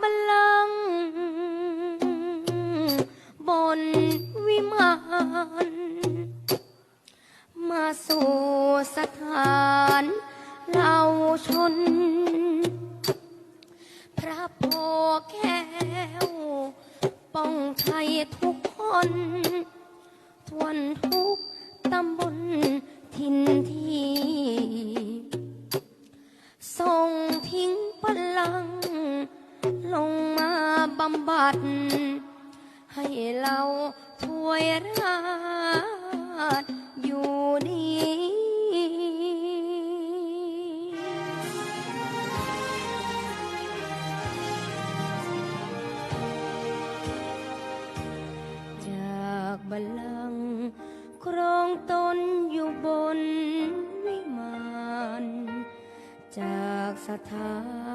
บัลลังบนวิมานมาสู่สถานเราชน พระโพแก้วป้องไทยทุกคนทวนทุกตำบลทินทีส่งทิ้งพลังำบัด ให้เราช่วยราชอยู่ดีจากบัลลังก์ครองตนอยู่บนวิมาน จากสถาน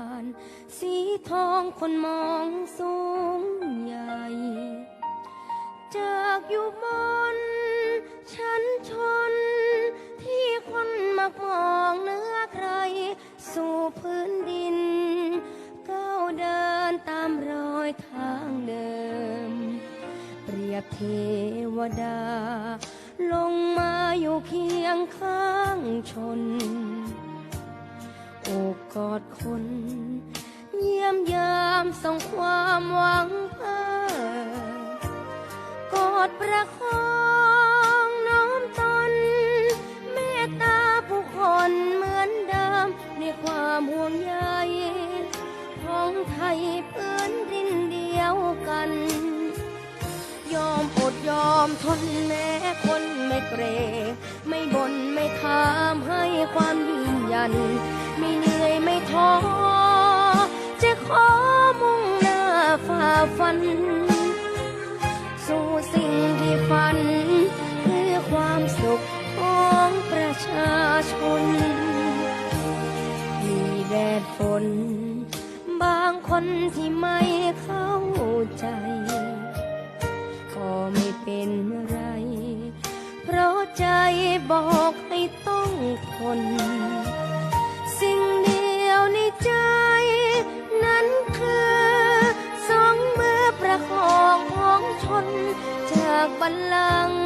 ทองคนมองสูงใหญ่ จากอยู่บนชั้นชน ที่คนมักมองเนื้อใคร สู่พื้นดินก้าวเดินตามรอยทางเดิม เปรียบเทวดา ลงมาอยู่เคียงข้างชน โอบกอดคน ยี่ยมยามส่งความหวังเพ้อกอดประคองน้อมตน เมตตาผู้คนเหมือนเดิมในความห่วงใยของไทยพื้นดินเดียวกัน ยอมอดยอมทนแม้คนไม่เกรงไม่บ่นไม่ถามให้ความยืนยัน ไม่เหนื่อยไม่ท้อ ฝัน สู่สิ่งที่ฝัน คือความสุขของประชาชน มีแดดฝน บางคนที่ไม่เข้าใจ ก็ไม่เป็นไร เพราะใจบอกให้ต้องทนสิ่งเดียวในใจ ประคองของชน จากบัลลังก์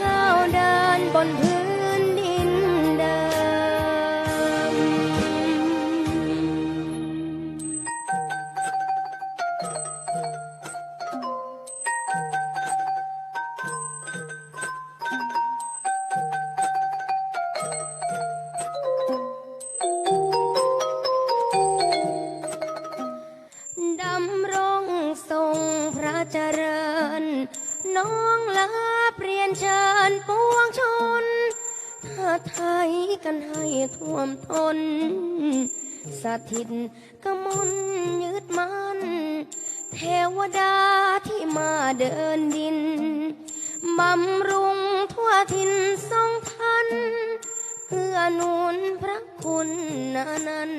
ก้าวเดินบนพื้น น้องลาเปลี่ยนเชิญปวงชน ถ้าไทยกันให้ท่วมทน สถิตกมลยึดมันเทวดาที่มาเดินดิน บำรุงทั่วทินทรงทันเพื่อนุนพระคุณนานั้น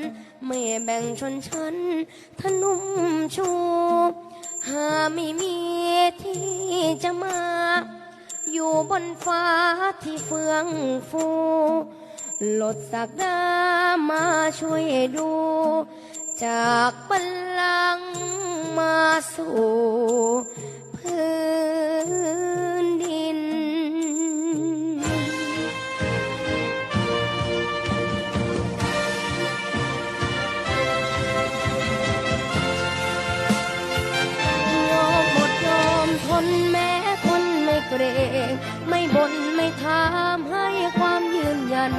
ไม่แบ่งชนชั้นทนุ่มชู หาไม่มีที่จะมา อยู่บนฟ้าที่เฟื่องฟูลดสักดามาช่วยดู จากบัลลังก์มาสู่ ไม่บ่นไม่ถามให้ความยืนยัน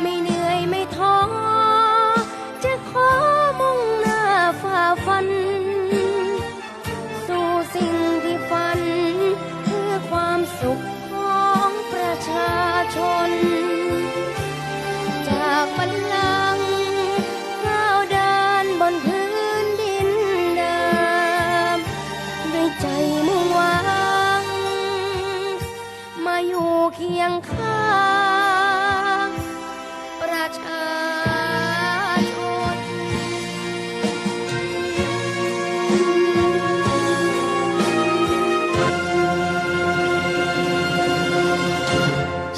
ไม่เหนื่อยไม่ท้อจะขอมุ่งหน้าฝ่าฟัน เคียงข้างประชา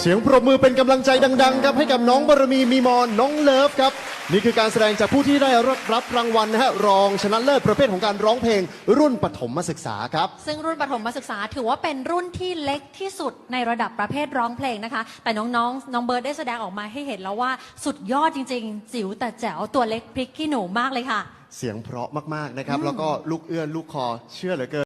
เสียงปรบมือเป็นกำลังใจดัง ๆ ครับให้กับน้องบารมีมีมอนน้องเลิฟครับ นี่คือการแสดงจากผู้ที่ได้รับรางวัลนะฮะรองชนะเลิศประเภทของการร้องเพลง รุ่นปฐมศึกษาครับ ซึ่งรุ่นประถมศึกษาถือว่าเป็นรุ่นที่เล็กที่สุดในระดับประเภทร้องเพลงนะคะ แต่น้องๆน้องเบิร์ดได้แสดงออกมาให้เห็นแล้วว่าสุดยอดจริง ๆ จิ๋วแต่แจ๋วตัวเล็กพริกขี้หนูมากเลยค่ะ เสียงเพราะมากๆนะครับ แล้วก็ลูกเอื้อนลูกคอเชื่อเหลือเกิน